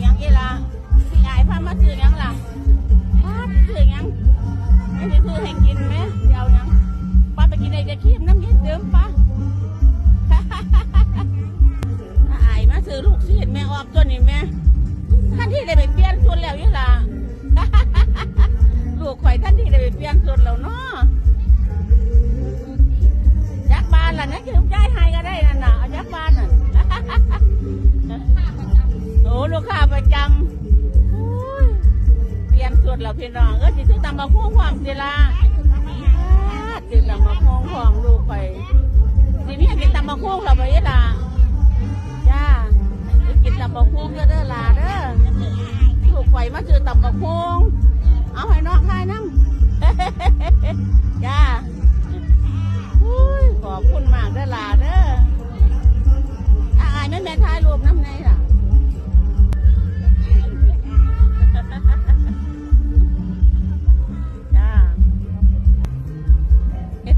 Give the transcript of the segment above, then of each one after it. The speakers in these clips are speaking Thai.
อยังอีล่ะสิอายพามาซื้อยังล่ะพาซื้อยังไม่ได้ซื้อให้กินไหมเดี๋ยวยังป้าไปกินไอ้จะขี้มน้ำเย็นเดิมป้าอายมาซื้อลูกศิษย์แม่ออบตัวนี้แม่ท่านที่ได้ไปเปลี่ยนชุดแล้วยี่ล่ะลูกข่อยท่านที่ได้ไปเปลี่ยนชุดแล้วเนาะ จังเปลี่ยนสุดแล้วพี่น้องเออสิซื้อตำบักหุ่งความสิละซื้อตำบักหุ่งความลูกไปสิมีให้กินตำบักหุ่งเราไปยี่ล่ะจ้าไปกินตำบักหุ่งก็เด้อลาเด้อลูกไฟมาซื้อตำบักหุ่งเอาให้น้องให้นั่ง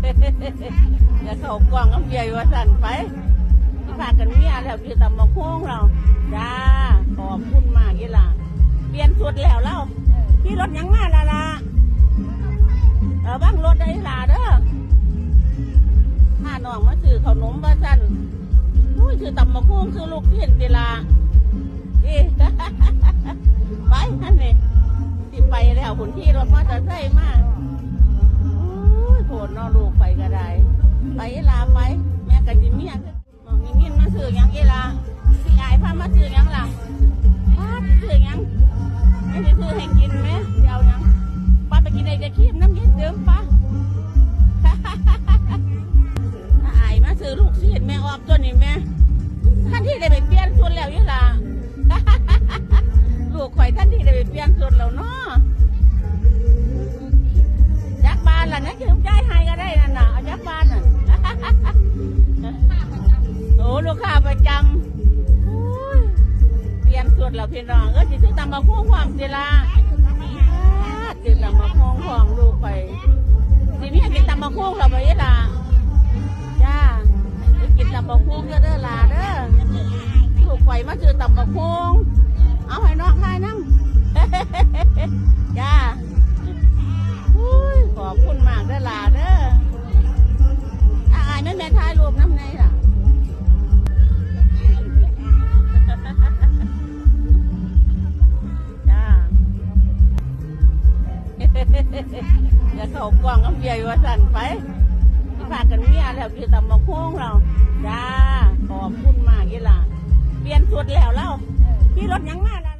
อย่าเขากว้างน้ำเบียร์ว่าสั่นไปที่พากันเมียแล้วคือตำบักหุ่งเราจ้าขอบคุณมากยี่ล่ะเปลี่ยนชุดแล้วเราที่รถยังมาละล่ะเออบ้างรถได้ล่ะเด้อถ้าน้องมาซื้อขนมมาสั่นอุ้ยคือตำบักหุ่งคือลูกเทียนกีฬาอีไปนั่นนี่ที่ไปแล้วคุณที่รถมอเตอร์ไซค์มา อุ้ยโผล่นอลูกไปก็ได้ ไปลาไป แม่กันจิเมียมองยินมาซื้อยังอีลาสิอายพามาซื้อยังล่ะพาซื้อยังไม่ได้ซื้อให้กินไหมเดี๋ยวยังป้าไปกินไอ้จะขี้น้ำเย็นเดิมป้าไอายมาซื้อลูกศิษย์แม่ออบตัวนี้แม่ท่านที่ได้ไปเปลี่ยนชุดแล้วยี่ล่ะ กค้าประจำเปลี่ยนชุดแล้วพี่น้องเออสิซื้อตำบักหุ่งความสิล่ะซื้อตำบักหุ่งความลูกไปสิมีให้กินตำบักหุ่งเราไปยี่ล่ะจ้าไปกินตำบักหุ่งเด้อหลาเด้อลูกไฟมาซื้อตำบักหุ่งเอาให้น้องทายน้ำจ้าอุ้ยขอบคุณมากเด้อหลาเด้ออาอายแม่แม่ทายรูปน้ำไหนล่ะ อย่าเขากล้องน้ำเบียร์ว่าสั่นไปที่พากันเมียแล้วคือตำบักหุ่งเราจ้าขอบคุณมากยี่ล่ะเปลี่ยนสุดแล้วเราล่ะ